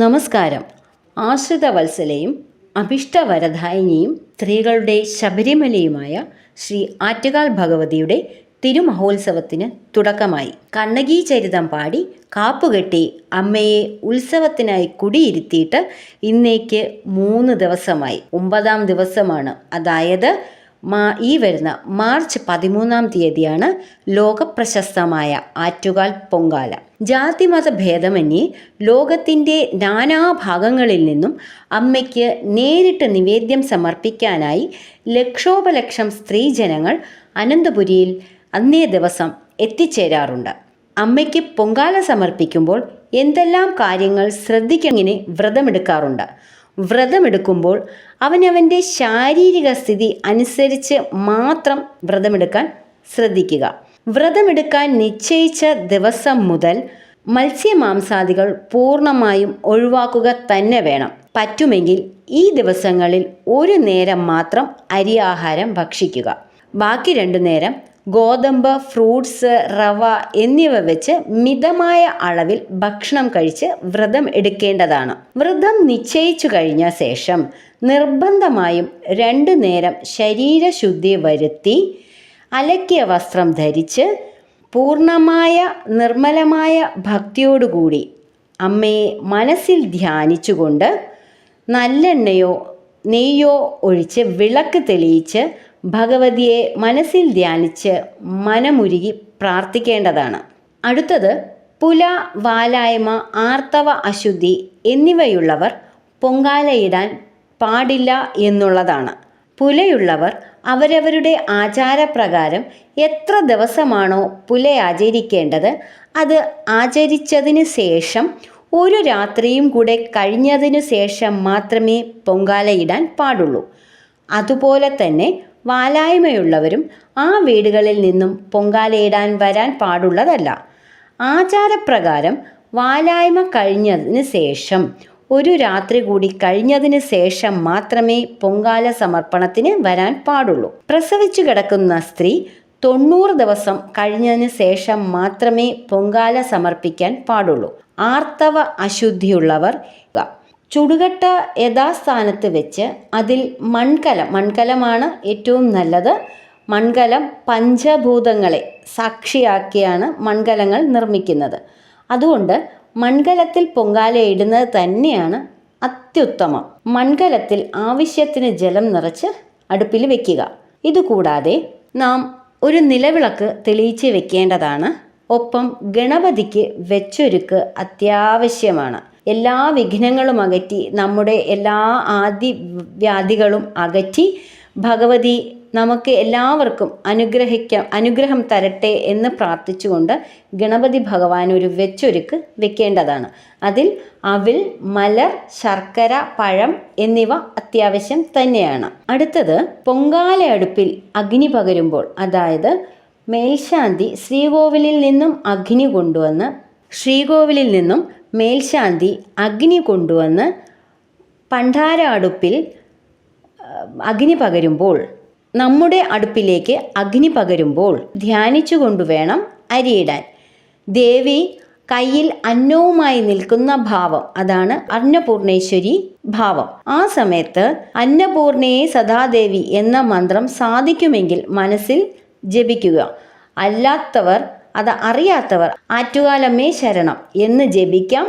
നമസ്കാരം. ആശ്രിത വത്സലയും അഭിഷ്ടവരദായിനിയും സ്ത്രീകളുടെ ശബരിമലയുമായ ശ്രീ ആറ്റുകാൽ ഭഗവതിയുടെ തിരുമഹോത്സവത്തിന് തുടക്കമായി. കണ്ണകീ ചരിതം പാടി കാപ്പുകെട്ടി അമ്മയെ ഉത്സവത്തിനായി കുടിയിരുത്തിയിട്ട് ഇന്നേക്ക് മൂന്ന് ദിവസമായി. ഒമ്പതാം ദിവസമാണ്. അതായത് മാ ഈ വരുന്ന മാർച്ച് പതിമൂന്നാം തീയതിയാണ് ലോകപ്രശസ്തമായ ആറ്റുകാൽ പൊങ്കാല. ജാതിമത ഭേദമന്യേ ലോകത്തിന്റെ നാനാഭാഗങ്ങളിൽ നിന്നും അമ്മയ്ക്ക് നേരിട്ട് നിവേദ്യം സമർപ്പിക്കാനായി ലക്ഷോപലക്ഷം സ്ത്രീജനങ്ങൾ അനന്തപുരിയിൽ അന്നേ ദിവസം എത്തിച്ചേരാറുണ്ട്. അമ്മയ്ക്ക് പൊങ്കാല സമർപ്പിക്കുമ്പോൾ എന്തെല്ലാം കാര്യങ്ങൾ ശ്രദ്ധിക്കങ്ങനെ വ്രതമെടുക്കാറുണ്ട്. വ്രതമെടുക്കുമ്പോൾ അവനവന്റെ ശാരീരിക സ്ഥിതി അനുസരിച്ച് മാത്രം വ്രതമെടുക്കാൻ ശ്രദ്ധിക്കുക. വ്രതമെടുക്കാൻ നിശ്ചയിച്ച ദിവസം മുതൽ മത്സ്യമാംസാദികൾ പൂർണമായും ഒഴിവാക്കുക തന്നെ വേണം. പറ്റുമെങ്കിൽ ഈ ദിവസങ്ങളിൽ ഒരു നേരം മാത്രം അരിയാഹാരം ഭക്ഷിക്കുക. ബാക്കി രണ്ടു നേരം ഗോതമ്പ് ഫ്രൂട്ട്സ് റവ എന്നിവ വെച്ച് മിതമായ അളവിൽ ഭക്ഷണം കഴിച്ച് വ്രതം എടുക്കേണ്ടതാണ്. വ്രതം നിശ്ചയിച്ചു കഴിഞ്ഞ ശേഷം നിർബന്ധമായും രണ്ടു നേരം ശരീരശുദ്ധി വരുത്തി അലക്കിയ വസ്ത്രം ധരിച്ച് പൂർണമായ നിർമ്മലമായ ഭക്തിയോടുകൂടി അമ്മയെ മനസ്സിൽ ധ്യാനിച്ചുകൊണ്ട് നല്ലെണ്ണയോ നെയ്യോ ഒഴിച്ച് വിളക്ക് തെളിയിച്ച് ഭഗവതിയെ മനസ്സിൽ ധ്യാനിച്ച് മനമുരുകി പ്രാർത്ഥിക്കേണ്ടതാണ്. അടുത്തത് പുല വാലായ്മ ആർത്തവ അശുദ്ധി എന്നിവയുള്ളവർ പൊങ്കാലയിടാൻ പാടില്ല എന്നുള്ളതാണ്. പുലയുള്ളവർ അവരവരുടെ ആചാരപ്രകാരം എത്ര ദിവസമാണോ പുല ആചരിക്കേണ്ടത് അത് ആചരിച്ചതിന് ശേഷം ഒരു രാത്രിയും കൂടെ കഴിഞ്ഞതിനു ശേഷം മാത്രമേ പൊങ്കാലയിടാൻ പാടുള്ളൂ. അതുപോലെ തന്നെ വാലായ്മയുള്ളവരും ആ വീടുകളിൽ നിന്നും പൊങ്കാലയിടാൻ വരാൻ പാടുള്ളതല്ല. ആചാരപ്രകാരം വാലായ്മ കഴിഞ്ഞതിന് ശേഷം ഒരു രാത്രി കൂടി കഴിഞ്ഞതിന് ശേഷം മാത്രമേ പൊങ്കാല സമർപ്പണത്തിന് വരാൻ പാടുള്ളൂ. പ്രസവിച്ചു കിടക്കുന്ന സ്ത്രീ തൊണ്ണൂറ് ദിവസം കഴിഞ്ഞതിന് ശേഷം മാത്രമേ പൊങ്കാല സമർപ്പിക്കാൻ പാടുള്ളൂ. ആർത്തവ അശുദ്ധിയുള്ളവർ ചുടുകട്ട യഥാസ്ഥാനത്ത് വെച്ച് അതിൽ മൺകലം മൺകലമാണ് ഏറ്റവും നല്ലത്. മൺകലം പഞ്ചഭൂതങ്ങളെ സാക്ഷിയാക്കിയാണ് മൺകലങ്ങൾ നിർമ്മിക്കുന്നത്. അതുകൊണ്ട് മൺകലത്തിൽ പൊങ്കാല ഇടുന്നത് തന്നെയാണ് അത്യുത്തമം. മൺകലത്തിൽ ആവശ്യത്തിന് ജലം നിറച്ച് അടുപ്പിൽ വെക്കുക. ഇതുകൂടാതെ നാം ഒരു നിലവിളക്ക് തെളിയിച്ച് വെക്കേണ്ടതാണ്. ഒപ്പം ഗണപതിക്ക് വെച്ചൊരുക്ക് അത്യാവശ്യമാണ്. എല്ലാ വിഘ്നങ്ങളും അകറ്റി നമ്മുടെ എല്ലാ ആദി വ്യാധികളും അകറ്റി ഭഗവതി നമുക്ക് എല്ലാവർക്കും അനുഗ്രഹിക്കാം അനുഗ്രഹം തരട്ടെ എന്ന് പ്രാർത്ഥിച്ചുകൊണ്ട് ഗണപതി ഭഗവാൻ ഒരു വെച്ചൊരുക്ക് വെക്കേണ്ടതാണ്. അതിൽ അവിൽ മലർ ശർക്കര പഴം എന്നിവ അത്യാവശ്യം തന്നെയാണ്. അടുത്തത് പൊങ്കാല അടുപ്പിൽ അഗ്നി പകരുമ്പോൾ അതായത് മേൽശാന്തി ശ്രീകോവിലിൽ നിന്നും അഗ്നി കൊണ്ടുവന്ന് ശ്രീകോവിലിൽ നിന്നും മേൽശാന്തി അഗ്നി കൊണ്ടുവന്ന് പണ്ടാര അടുപ്പിൽ അഗ്നി പകരുമ്പോൾ നമ്മുടെ അടുപ്പിലേക്ക് അഗ്നി പകരുമ്പോൾ ധ്യാനിച്ചുകൊണ്ട് വേണം അരിയിടാൻ. ദേവി കയ്യിൽ അന്നവുമായി നിൽക്കുന്ന ഭാവം അതാണ് അന്നപൂർണേശ്വരി ഭാവം. ആ സമയത്ത് അന്നപൂർണയെ സദാദേവി എന്ന മന്ത്രം സാധിക്കുമെങ്കിൽ മനസ്സിൽ ജപിക്കുക. അല്ലാത്തവർ അത് അറിയാത്തവർ ആറ്റുകാലമ്മേ ശരണം എന്ന് ജപിക്കാം.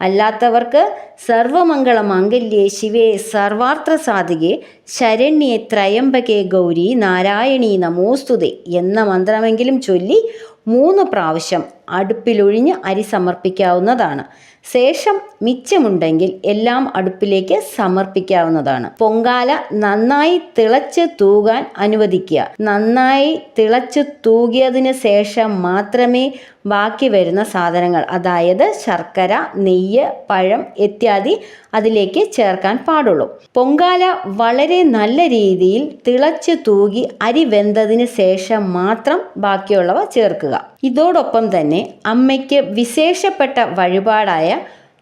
അല്ലാത്തവർക്ക് സർവമംഗള മംഗല്യേ ശിവേ സർവാർത്ഥ സാധികെ ശരണ്യെ ത്രയംബകെ ഗൗരി നാരായണീ നമോസ്തുതേ എന്ന മന്ത്രമെങ്കിലും ചൊല്ലി മൂന്ന് പ്രാവശ്യം അടുപ്പിലൊഴിഞ്ഞ് അരി സമർപ്പിക്കാവുന്നതാണ്. ശേഷം മിച്ചമുണ്ടെങ്കിൽ എല്ലാം അടുപ്പിലേക്ക് സമർപ്പിക്കാവുന്നതാണ്. പൊങ്കാല നന്നായി തിളച്ച് തൂകാൻ അനുവദിക്കുക. നന്നായി തിളച്ച് തൂകിയതിന് ശേഷം മാത്രമേ ബാക്കി വരുന്ന സാധനങ്ങൾ അതായത് ശർക്കര നെയ്യ് പഴം ഇത്യാദി അതിലേക്ക് ചേർക്കാൻ പാടുള്ളൂ. പൊങ്കാല വളരെ നല്ല രീതിയിൽ തിളച്ച് തൂകി അരി വെന്തതിന് ശേഷം മാത്രം ബാക്കിയുള്ളവ ചേർക്കുക. ഇതോടൊപ്പം തന്നെ അമ്മയ്ക്ക് വിശേഷപ്പെട്ട വഴിപാടായ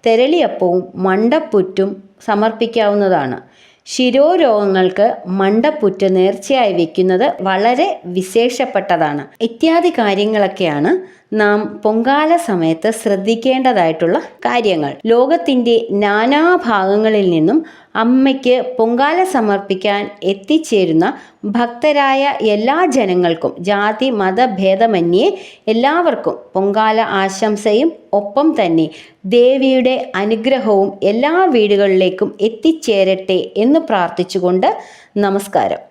തെരളിയപ്പവും മണ്ടപ്പുറ്റും സമർപ്പിക്കാവുന്നതാണ്. ശിരോരോഗങ്ങൾക്ക് മണ്ടപ്പുറ്റ് നേർച്ചയായി വെക്കുന്നത് വളരെ വിശേഷപ്പെട്ടതാണ്. ഇത്യാദി കാര്യങ്ങളൊക്കെയാണ് നാം പൊങ്കാല സമയത്ത് ശ്രദ്ധിക്കേണ്ടതായിട്ടുള്ള കാര്യങ്ങൾ. ലോകത്തിന്റെ നാനാഭാഗങ്ങളിൽ നിന്നും അമ്മയ്ക്ക് പൊങ്കാല സമർപ്പിക്കാൻ എത്തിച്ചേരുന്ന ഭക്തരായ എല്ലാ ജനങ്ങൾക്കും ജാതി മതഭേദമന്യേ എല്ലാവർക്കും പൊങ്കാല ആശംസയും ഒപ്പം തന്നെ ദേവിയുടെ അനുഗ്രഹവും എല്ലാ വീടുകളിലേക്കും എത്തിച്ചേരട്ടെ എന്ന് പ്രാർത്ഥിച്ചുകൊണ്ട് നമസ്കാരം.